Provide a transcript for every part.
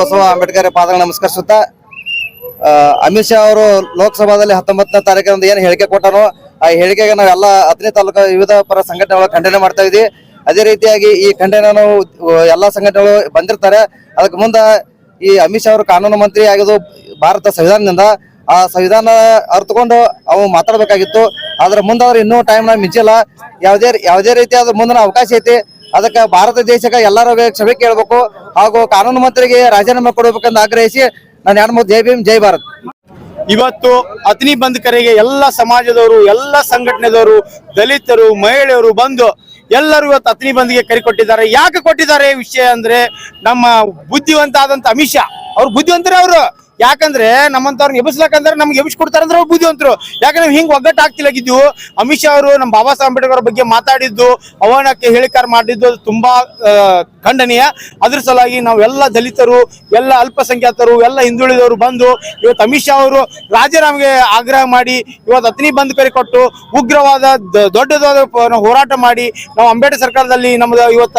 ಬಸವ ಅಂಬೇಡ್ಕರ್ ಪಾದಗಳ ನಮಸ್ಕರಿಸುತ್ತಾ ಅಮಿತ್ ಶಾ ಅವರು ಲೋಕಸಭಾದಲ್ಲಿ ಹತ್ತೊಂಬತ್ತನೇ ತಾರೀಕಿನಂದು ಏನು ಹೇಳಿಕೆ ಕೊಟ್ಟನೋ, ಆ ಹೇಳಿಕೆಗೆ ನಾವೆಲ್ಲ ಹತ್ತನೇ ತಾಲೂಕು ವಿವಿಧ ಪರ ಸಂಘಟನೆಗಳು ಖಂಡನೆ ಮಾಡ್ತಾ ಇದ್ವಿ ಅದೇ ರೀತಿಯಾಗಿ ಈ ಖಂಡನೆ ನಾವು ಎಲ್ಲಾ ಸಂಘಟನೆಗಳು ಬಂದಿರ್ತಾರೆ. ಅದಕ್ಕೆ ಮುಂದೆ ಈ ಅಮಿತ್ ಶಾ ಅವರು ಕಾನೂನು ಮಂತ್ರಿ ಆಗಿದ್ದು ಭಾರತ ಸಂವಿಧಾನದಿಂದ, ಆ ಸಂವಿಧಾನ ಅರ್ಥಕೊಂಡು ಅವು ಮಾತಾಡ್ಬೇಕಾಗಿತ್ತು. ಆದ್ರೆ ಮುಂದೆ ಅವ್ರು ಇನ್ನೂ ಟೈಮ್ ಮಿಂಚಿಲ್ಲ. ಯಾವುದೇ ಯಾವುದೇ ರೀತಿಯಾದ ಮುಂದಿನ ಅವಕಾಶ ಐತಿ. ಅದಕ್ಕೆ ಭಾರತ ದೇಶಕ್ಕೆ ಎಲ್ಲರೂ ಕ್ಷಮೆ ಕೇಳಬೇಕು ಹಾಗೂ ಕಾನೂನು ಮಂತ್ರಿಗೆ ರಾಜೀನಾಮೆ ಕೊಡಬೇಕಂತ ಆಗ್ರಹಿಸಿ ನಾನು ಯಾರು ಮೂರು ಜೈ ಭೀಮ್, ಜೈ ಭಾರತ್. ಇವತ್ತು ಅತ್ನಿ ಬಂದ್ ಕರೆಗೆ ಎಲ್ಲ ಸಮಾಜದವರು, ಎಲ್ಲ ಸಂಘಟನೆದವರು, ದಲಿತರು, ಮಹಿಳೆಯರು ಬಂದು ಎಲ್ಲರೂ ಇವತ್ತು ಅತಿನಿ ಬಂದ್ಗೆ ಕರಿ ಕೊಟ್ಟಿದ್ದಾರೆ. ಯಾಕೆ ಕೊಟ್ಟಿದ್ದಾರೆ ವಿಷಯ ಅಂದ್ರೆ ನಮ್ಮ ಬುದ್ಧಿವಂತ ಆದಂತ ಅಮಿತ್ ಶಾ. ಅವ್ರು ಬುದ್ಧಿವಂತರೇ ಅವರು. ಯಾಕಂದ್ರೆ ನಮ್ಮಂತವ್ರನ್ನ ಎಬ್ಬಿಸ್ಲಕ್ಕಂದ್ರೆ ನಮ್ಗೆ ಎಬ್ಸ್ ಕೊಡ್ತಾರ ಅಂದ್ರೆ ಅವ್ರು ಬುದ್ಧಿವಂತರು. ಯಾಕಂದ್ರೆ ಹಿಂಗ್ ಒಗ್ಗಟ್ಟು ಆಗ್ತಿಲ್ಲಾಗಿದ್ದೀವು ಅಮಿತ್ ಶಾ ಅವರು ನಮ್ಮ ಬಾಬಾ ಸಾಹೇಬ್ ಅಂಬೇಡ್ಕರ್ ಬಗ್ಗೆ ಮಾತಾಡಿದ್ದು ಅವನಕ್ಕೆ ಹೇಳಿಕಾರ ಮಾಡಿದ್ದು ತುಂಬಾ ಖಂಡನೀಯ. ಅದ್ರ ಸಲುವಾಗಿ ನಾವೆಲ್ಲ ದಲಿತರು, ಎಲ್ಲ ಅಲ್ಪಸಂಖ್ಯಾತರು, ಎಲ್ಲ ಹಿಂದುಳಿದವರು ಬಂದು ಇವತ್ತು ಅಮಿತ್ ಶಾ ಅವರು ರಾಜೀನಾಮೆಗೆ ಆಗ್ರಹ ಮಾಡಿ ಇವತ್ತು ಅತ್ನಿ ಬಂದ್ ಕರೆ ಕೊಟ್ಟು ಉಗ್ರವಾದ ದೊಡ್ಡದಾದ ಹೋರಾಟ ಮಾಡಿ ನಾವು ಅಂಬೇಡ್ಕರ್ ಸರ್ಕಾರದಲ್ಲಿ ನಮ್ದು ಇವತ್ತ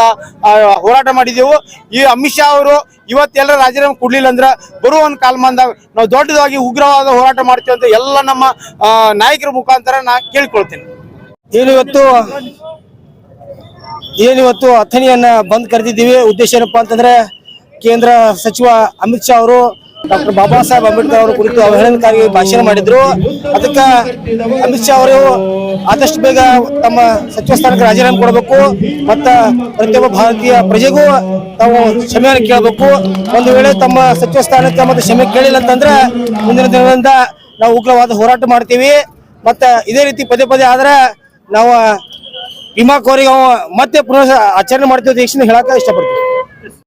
ಹೋರಾಟ ಮಾಡಿದೆವು. ಈ ಅಮಿತ್ ಶಾ ಅವರು ಇವತ್ತೆಲ್ಲ ರಾಜೀನಾಮೆ ಕೊಡ್ಲಿಲ್ಲ ಅಂದ್ರೆ ಬರುವ ಒಂದು ಕಾಲಮಾನದಾಗ ನಾವು ದೊಡ್ಡದಾಗಿ ಉಗ್ರವಾದ ಹೋರಾಟ ಮಾಡ್ತೀವಿ ಅಂತ ಎಲ್ಲ ನಮ್ಮ ನಾಯಕರ ಮುಖಾಂತರ ನಾ ಕೇಳ್ಕೊಳ್ತೇನೆ. ಏನಿವತ್ತು ಏನಿವತ್ತು ಅಥಣಿಯನ್ನ ಬಂದ್ ಕರೆದಿದ್ದೀವಿ. ಉದ್ದೇಶ ಏನಪ್ಪಾ ಅಂತಂದ್ರೆ ಕೇಂದ್ರ ಸಚಿವ ಅಮಿತ್ ಶಾ ಅವರು ಡಾಕ್ಟರ್ ಬಾಬಾ ಸಾಹೇಬ್ ಅಂಬೇಡ್ಕರ್ ಅವರ ಕುರಿತು ಅವಹೇಳನಕಾರಿ ಭಾಷಣ ಮಾಡಿದ್ರು. ಅದಕ್ಕ ಅಮಿತ್ ಶಾ ಅವರು ಆದಷ್ಟು ಬೇಗ ತಮ್ಮ ಸಚಿವ ಸ್ಥಾನಕ್ಕೆ ರಾಜೀನಾಮೆ ಕೊಡಬೇಕು. ಮತ್ತ ಪ್ರತಿಯೊಬ್ಬ ಭಾರತೀಯ ಪ್ರಜೆಗೂ ತಾವು ಕ್ಷಮೆಯನ್ನು ಕೇಳಬೇಕು. ಒಂದು ವೇಳೆ ತಮ್ಮ ಸಚಿವ ಸ್ಥಾನಕ್ಕೆ ಮತ್ತೆ ಕ್ಷಮೆ ಕೇಳಿಲ್ಲ ಅಂತಂದ್ರೆ ಮುಂದಿನ ದಿನದಿಂದ ನಾವು ಉಗ್ರವಾದ ಹೋರಾಟ ಮಾಡ್ತೀವಿ. ಮತ್ತ ಇದೇ ರೀತಿ ಪದೇ ಪದೇ ಆದ್ರೆ ನಾವು ವಿಮಾ ಕೋರಿಗೆ ಮತ್ತೆ ಪುನಃ ಆಚರಣೆ ಮಾಡ್ತೀವಿ ಅಂತ ಇಷ್ಟ ಇಷ್ಟಪಡ್ತೀವಿ